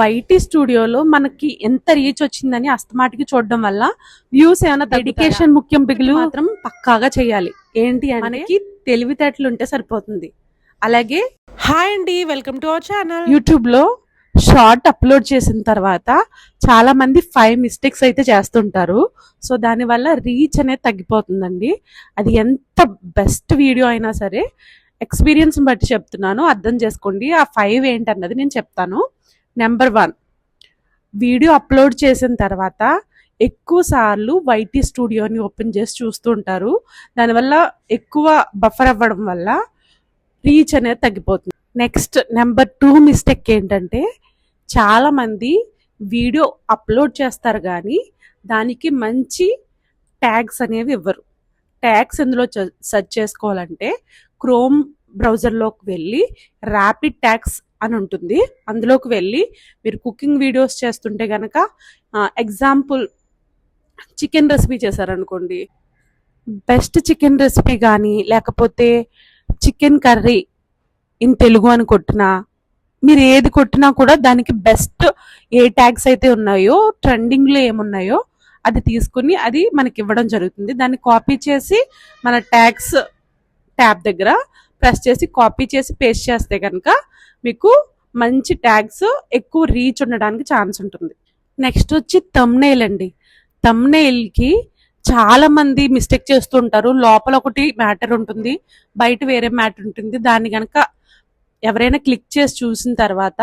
YT స్టూడియోలో మనకి ఎంత రీచ్ వచ్చిందని అస్తమాటికి చూడడం వల్ల వ్యూస్ ఏమైనా డెడికేషన్ ముఖ్యం బిగులు మాత్రం పక్కాగా చేయాలి. ఏంటి అంటే మనకి తెలివితేటలు ఉంటే సరిపోతుంది. అలాగే హాయ్ అండి వెల్కమ్ టు అవర్ ఛానల్ యూట్యూబ్లో షార్ట్ అప్లోడ్ చేసిన తర్వాత చాలా మంది ఫైవ్ మిస్టేక్స్ అయితే చేస్తుంటారు. సో దాని వల్ల రీచ్ అనేది తగ్గిపోతుందండి. అది ఎంత బెస్ట్ వీడియో అయినా సరే ఎక్స్పీరియన్స్ బట్టి చెప్తున్నాను. అర్థం చేసుకోండి. ఆ ఫైవ్ ఏంటన్నది నేను చెప్తాను. నెంబర్ వన్ వీడియో అప్లోడ్ చేసిన తర్వాత ఎక్కువ సార్లు వైటీ స్టూడియోని ఓపెన్ చేసి చూస్తూ ఉంటారు. దానివల్ల ఎక్కువ బఫర్ అవ్వడం వల్ల రీచ్ అనేది తగ్గిపోతుంది. నెక్స్ట్ నెంబర్ టూ మిస్టేక్ ఏంటంటే చాలామంది వీడియో అప్లోడ్ చేస్తారు కానీ దానికి మంచి ట్యాగ్స్ అనేవి ఇవ్వరు. ట్యాగ్స్ ఎందులో సెర్చ్ చేసుకోవాలంటే క్రోమ్ బ్రౌజర్లోకి వెళ్ళి ర్యాపిడ్ ట్యాగ్స్ అని ఉంటుంది అందులోకి వెళ్ళి మీరు కుకింగ్ వీడియోస్ చేస్తుంటే కనుక ఎగ్జాంపుల్ చికెన్ రెసిపీ చేశారనుకోండి. బెస్ట్ చికెన్ రెసిపీ కానీ లేకపోతే చికెన్ కర్రీ ఇన్ తెలుగు అని కొట్టినా మీరు ఏది కొట్టినా కూడా దానికి బెస్ట్ ఏ ట్యాగ్స్ అయితే ఉన్నాయో ట్రెండింగ్లో ఏమున్నాయో అది తీసుకుని అది మనకి ఇవ్వడం జరుగుతుంది. దాన్ని కాపీ చేసి మన ట్యాగ్స్ ట్యాబ్ దగ్గర ప్రెస్ చేసి కాపీ చేసి పేస్ట్ చేస్తే కనుక మీకు మంచి ట్యాగ్స్ ఎక్కువ రీచ్ ఉండడానికి ఛాన్స్ ఉంటుంది. నెక్స్ట్ వచ్చి తమ్నేల్ అండి. తమ్నేల్కి చాలా మంది మిస్టేక్ చేస్తుంటారు లోపల ఒకటి మ్యాటర్ ఉంటుంది బయట వేరే మ్యాటర్ ఉంటుంది. దాన్ని గనక ఎవరైనా క్లిక్ చేసి చూసిన తర్వాత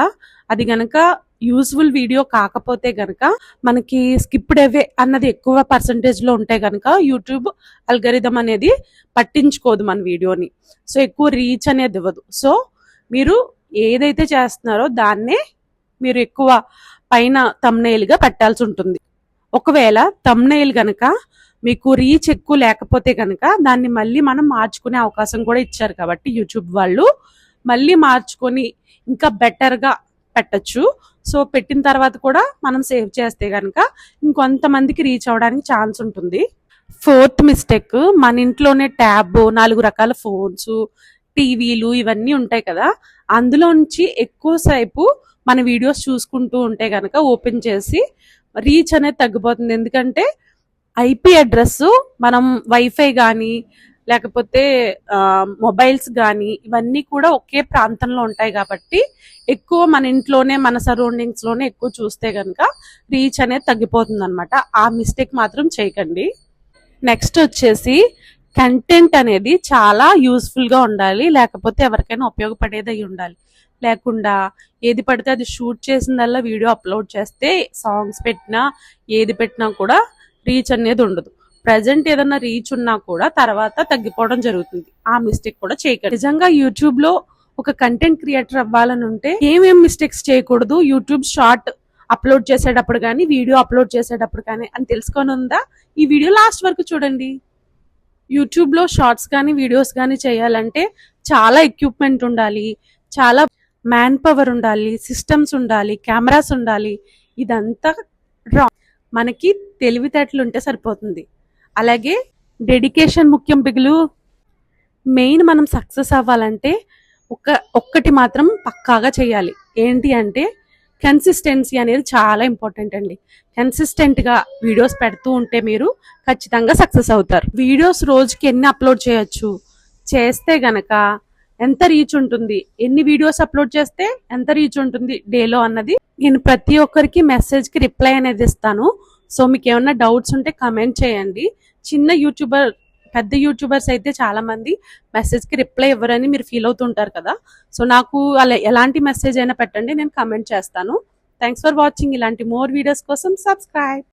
అది గనక యూస్ఫుల్ వీడియో కాకపోతే గనక మనకి స్కిప్డ్ అవే అన్నది ఎక్కువ పర్సంటేజ్లో ఉంటే గనక యూట్యూబ్ అల్గరిథం అనేది పట్టించుకోదు మన వీడియోని సో ఎక్కువ రీచ్ అనేది ఇవ్వదు. సో మీరు ఏదైతే చేస్తున్నారో దాన్నే మీరు ఎక్కువ పైన తమ్నైల్గా పెట్టాల్సి ఉంటుంది. ఒకవేళ తమ్నైల్ కనుక మీకు రీచ్ ఎక్కువ లేకపోతే కనుక దాన్ని మళ్ళీ మనం మార్చుకునే అవకాశం కూడా ఇచ్చారు కాబట్టి యూట్యూబ్ వాళ్ళు మళ్ళీ మార్చుకొని ఇంకా బెటర్గా పెట్టచ్చు. సో పెట్టిన తర్వాత కూడా మనం సేవ్ చేస్తే కనుక ఇంకొంతమందికి రీచ్ అవ్వడానికి ఛాన్స్ ఉంటుంది. ఫోర్త్ మిస్టేక్ మన ఇంట్లోనే ట్యాబ్ నాలుగు రకాల ఫోన్స్ టీవీలు ఇవన్నీ ఉంటాయి కదా అందులోంచి ఎక్కువసేపు మన వీడియోస్ చూసుకుంటూ ఉంటే కనుక ఓపెన్ చేసి రీచ్ అనేది తగ్గిపోతుంది. ఎందుకంటే ఐపీ అడ్రస్ మనం వైఫై కానీ లేకపోతే మొబైల్స్ కానీ ఇవన్నీ కూడా ఒకే ప్రాంతంలో ఉంటాయి కాబట్టి ఎక్కువ మన ఇంట్లోనే మన సరౌండింగ్స్లోనే ఎక్కువ చూస్తే కనుక రీచ్ అనేది తగ్గిపోతుంది అనమాట ఆ మిస్టేక్ మాత్రం చేయకండి. నెక్స్ట్ వచ్చేసి కంటెంట్ అనేది చాలా యూస్ఫుల్గా ఉండాలి. లేకపోతే ఎవరికైనా ఉపయోగపడేది అయి ఉండాలి. లేకుండా ఏది పడితే అది షూట్ చేసిందల్లా వీడియో అప్లోడ్ చేస్తే సాంగ్స్ పెట్టినా ఏది పెట్టినా కూడా రీచ్ అనేది ఉండదు. ప్రజెంట్ ఏదైనా రీచ్ ఉన్నా కూడా తర్వాత తగ్గిపోవడం జరుగుతుంది. ఆ మిస్టేక్ కూడా చేయకండి. నిజంగా యూట్యూబ్లో ఒక కంటెంట్ క్రియేటర్ అవ్వాలని ఉంటే ఏమేం మిస్టేక్స్ చేయకూడదు. యూట్యూబ్ షార్ట్ అప్లోడ్ చేసేటప్పుడు కానీ వీడియో అప్లోడ్ చేసేటప్పుడు కానీ అని తెలుసుకొని ఉందా? ఈ వీడియో లాస్ట్ వరకు చూడండి. యూట్యూబ్లో షార్ట్స్ కానీ వీడియోస్ కానీ చేయాలంటే చాలా ఎక్విప్మెంట్ ఉండాలి. చాలా మ్యాన్ పవర్ ఉండాలి సిస్టమ్స్ ఉండాలి కెమెరాస్ ఉండాలి. ఇదంతా రా మనకి తెలివితేటలు ఉంటే సరిపోతుంది. అలాగే డెడికేషన్ ముఖ్యం పిగులు మెయిన్ మనం సక్సెస్ అవ్వాలంటే ఒక ఒక్కటి మాత్రం పక్కాగా చేయాలి. ఏంటి అంటే కన్సిస్టెన్సీ అనేది చాలా ఇంపార్టెంట్ అండి. కన్సిస్టెంట్గా వీడియోస్ పెడుతూ ఉంటే మీరు ఖచ్చితంగా సక్సెస్ అవుతారు. వీడియోస్ రోజుకి ఎన్ని అప్లోడ్ చేయొచ్చు? చేస్తే గనక ఎంత రీచ్ ఉంటుంది? ఎన్ని వీడియోస్ అప్లోడ్ చేస్తే ఎంత రీచ్ ఉంటుంది? డేలో అన్నది నేను ప్రతి ఒక్కరికి మెసేజ్కి రిప్లై అనేది ఇస్తాను. సో మీకు ఏమైనా డౌట్స్ ఉంటే కమెంట్ చేయండి. చిన్న యూట్యూబర్ పెద్ద యూట్యూబర్స్ అయితే చాలా మంది మెసేజ్కి రిప్లై ఇవ్వరని మీరు ఫీల్ అవుతుంటారు కదా. సో నాకు అలా ఎలాంటి మెసేజ్ అయినా పెట్టండి నేను కమెంట్ చేస్తాను. థ్యాంక్స్ ఫర్ వాచింగ్ ఇలాంటి మోర్ వీడియోస్ కోసం సబ్స్క్రైబ్